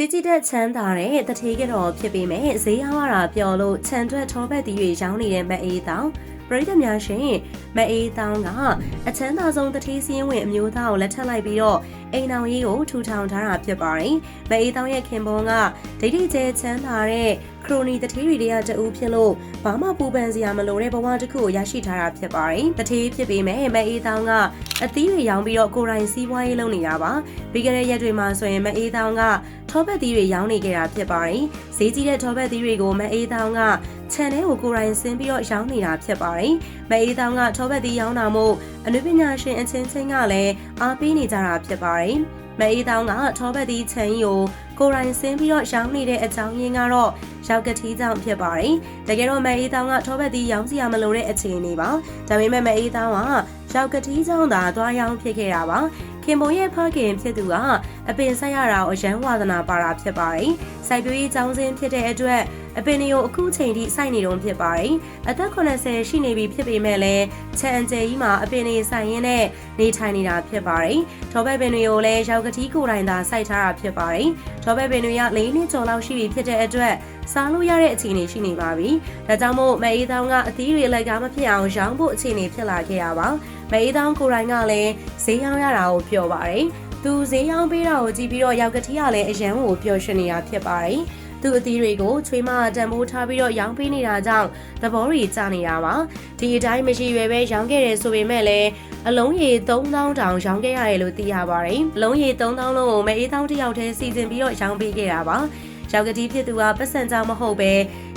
ကြီးကြီးတက်ချမ်းသာတဲ့တထေးကတော့ဖြစ်ပေမဲ့ဈေးရောက်ရတာပျော်လို့ခြံထွက်ထောပတ်တီတွေရောင်းနေတဲ့မအေးတောင်ပရိသတ်များရှင်မအေးတောင်ကအချမ်းသာဆုံးတထေးစည်းဝင်အမျိုးသားကိုလက်ထပ်လိုက်ပြီးတော့အိမ်အောင်ရေးကိုထူထောင်ထားတာဖြစ်ပါတယ်မအေးတောင်ရဲ့ခင်ပွန်းကဒိဋ္ဌိကျဲချမ်းသာတဲ့ ခရိုနီတထေးတွေတည်းကတူဖြစ်လို့ဘာမှပူပန်စရာမလိုတဲ့ဘဝတစ်ခုကိုရရှိထားတာဖြစ်ပါတယ်တထေးဖြစ်ပေမဲ့မအေးတောင်ကအသီးတွေရောင်းပြီးတော့ကိုယ်တိုင်စီးပွားရေးလုပ်နေတာပါပြီးကြတဲ့ရက်တွေမှာဆိုရင်မအေးတောင်ကထောပတ်သီးတွေရောင်းနေကြတာဖြစ်ပါတယ်။ဈေးကြီးတဲ့ထောပတ်သီးတွေကိုမအေးတောင်ကခြံထဲကိုကိုယ်တိုင်ဆင်းပြီးတော့ရောင်းနေတာဖြစ်ပါတယ်။မအေးတောင်ကထောပတ်သီးရောင်းတာမို့အနုပညာရှင်အချင်းချင်းကလည်းအားပေးနေကြတာဖြစ်ပါတယ်။ မအေးတောင်ကထောပတ်သီးခြံကြီးကိုကိုယ်တိုင်ဆင်းပြီးတော့ရောင်းနေတဲ့အကြောင်းရင်းကတော့ရောက်ကတိကြောင့်ဖြစ်ပါတယ်။တကယ်တော့မအေးတောင်ကထောပတ်သီးရောင်းစရာမလိုတဲ့အခြေအနေပါ။ဒါပေမဲ့မအေးတောင်ကရောက်ကတိကြောင့်သာသွားရောင်းဖြစ်ခဲ့တာပါ။ခင်ပုံရဲ့ဖခင်ဖြစ်သူကအပင်ဆက်ရတာကိုအရန်ဝါသနာပါတာဖြစ်ပါတယ်။စိုက်ပျိုးရေးကျောင်းစဉ်ဖြစ်တဲ့အတွက်အပင်တွေကိုအခုချိန်ထိစိုက်နေတုံးဖြစ်ပါတယ်။အသက်80ရှိနေပြီဖြစ်ပေမဲ့လည်းချန်ကျဲကြီးမှာအပင်တွေစိုက်ရင်းနဲ့နေထိုင်နေတာဖြစ်ပါတယ်။ထောဘက်ပင်တွေကိုလည်းရောက်ကတိကိုယ်တိုင်သာစိုက်ထားတာဖြစ်ပါတယ်။ထောဘက်ပင်တွေက၄နှစ်ကျော်လောက်ရှိပြီဖြစ်တဲ့အတွက်စားလို့ရတဲ့အခြေအနေရှိနေပါပြီ။ဒါကြောင့်မို့မအေးတောင်ကအသီးတွေလက်ကားမဖြစ်အောင်ရောင်းဖို့အခြေအနေဖြစ်လာခဲ့ရပါ။မအေးတောင်ကိုယ်တိုင်ကလည်းဈေးရောင်းရတာကိုပြောပါတယ်။သူဈေးရောင်းပေးတာကိုကြည့်ပြီးတော့ရောက်ကတိကလည်းအရန်ကိုပျော်ရွှင်နေတာဖြစ်ပါတယ်။ သူအသီးတွေကိုချွေးမတန်ဖိုးထားပြီးတော့ရောင်းပေးနေတာကြောင့်သဘောတွေကျနေတာပါဒီအတိုင်းမရှိရွယ်ပဲရောင်းခဲ့တယ်ဆိုပေမဲ့လည်းအလုံးရေ3000တောင်ရောင်းခဲ့ရတယ်လို့သိရပါတယ်အလုံးရေ3000လုံးကိုမအေးတောင်းတစ်ယောက်တည်းစီစဉ်ပြီးတော့ရောင်းပေးခဲ့တာပါရောက်ကတိဖြစ်သူကပတ်စံကြောင်မဟုတ်ပဲ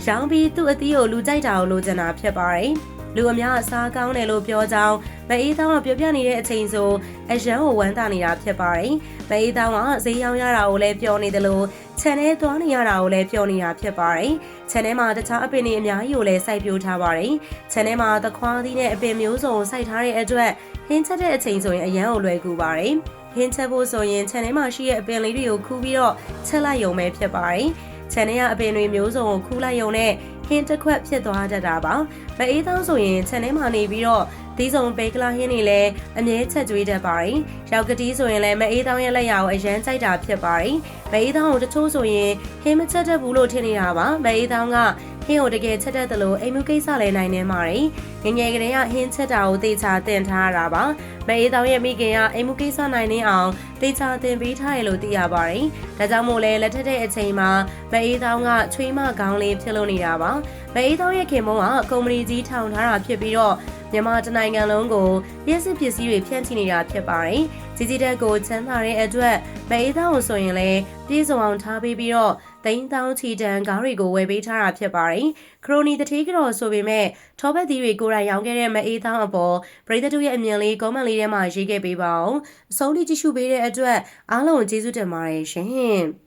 ရောင်းပြီးသူ့အသီးကိုလူကြိုက်တာကိုလိုချင်တာဖြစ်ပါတယ် လူအများအစားကောင်းတယ်လို့ပြောကြောင်းမအေးတောင်းကပြောပြနေတဲ့အချိန်ဆိုအရန်ကိုဝမ်းသာနေတာဖြစ်ပါတယ်။မအေးတောင်းကဈေးရောင်းရတာကိုလည်းပြောနေတယ်လို့ခြံထဲသွားနေရတာကိုလည်းပြောနေတာဖြစ်ပါတယ်။ခြံထဲမှာတခြားအပင်တွေအများကြီးကိုလည်းစိုက်ပျိုးထားပါတယ်။ခြံထဲမှာသခွားသီးနဲ့အပင်မျိုးစုံစိုက်ထားတဲ့အတွက်ဟင်းချက်တဲ့အချိန်ဆိုရင်အရန်ကိုလွယ်ကူပါတယ်။ဟင်းချက်ဖို့ဆိုရင်ခြံထဲမှာရှိတဲ့အပင်လေးတွေကိုခူးပြီးတော့ချက်လိုက်ရုံပဲဖြစ်ပါတယ်။ခြံထဲကအပင်တွေမျိုးစုံကိုခူးလိုက်ရုံနဲ့ဟ င်းတစ်ခွက်ဖြစ်သွားတတ်တာပါ။မအေးတောင်းဆိုရင်ခြံထဲမှာနေပြီးတော့ဒီစုံဘေကလာဟင်းတွေလည်းအမြဲချက်ကျွေးတတ်ပါတယ်။ရောက်ကတိဆိုရင်လည်းမအေးတောင်းရဲ့လက်ရာကိုအရန်ကြိုက်တာဖြစ်ပါတယ်။မအေးတောင်းကိုတချို့ဆိုရင်ဟင်းမချက်တတ်ဘူးလို့ထင်နေတာပါ။မအေးတောင်းက ဟင်းကိုတကယ်ချက်တတ်တယ်လို့အိမ်မှုကိစ္စလည်းနိုင်နေပါတယ်။ငငယ်ကလေးကဟင်းချက်တာကိုတေချာတင်ထားရတာပါ။မအေးတောင်းရဲ့မိခင်ကအိမ်မှုကိစ္စနိုင်နေအောင်တေချာတင်ပေးထားရလို့သိရပါတယ်။ဒါကြောင့်မို့လဲလက်ထက်တဲ့အချိန်မှာမအေးတောင်းကချွေးမကောင်းလေးဖြစ်လို့နေတာပါ။မအေးတောင်းရဲ့ခင်မုန်းကကုမ္ပဏီကြီးထောင်ထားတာဖြစ်ပြီးတော့မြန်မာတနိုင်ငံလုံးကိုပြည့်စုံပစ္စည်းတွေဖြန့်ချိနေတာဖြစ်ပါတယ်။ကြီးကြီးတက်ကိုချမ်းသာတဲ့အတွက်မအေးသားကိုဆိုရင်လည်းပြည့်စုံအောင်ထားပေးပြီးတော့ တိန်းတောင်းချီတန်ကားတွေကိုဝယ်ပေးထားတာဖြစ်ပါတယ်။ခရိုနီတတိကတော့ဆိုပေမဲ့ထောပတ်သီးတွေကိုယ်တိုင်ရောင်းခဲ့တဲ့မအေးသားအပေါ်ပရိသတ်တို့ရဲ့အမြင်လေးကောမန့်လေးထဲမှာရေးခဲ့ပေးပါအောင်။အဆုံးထိကြည့်ရှုပေးတဲ့အတွက်အားလုံးကျေးဇူးတင်ပါတယ်ရှင်။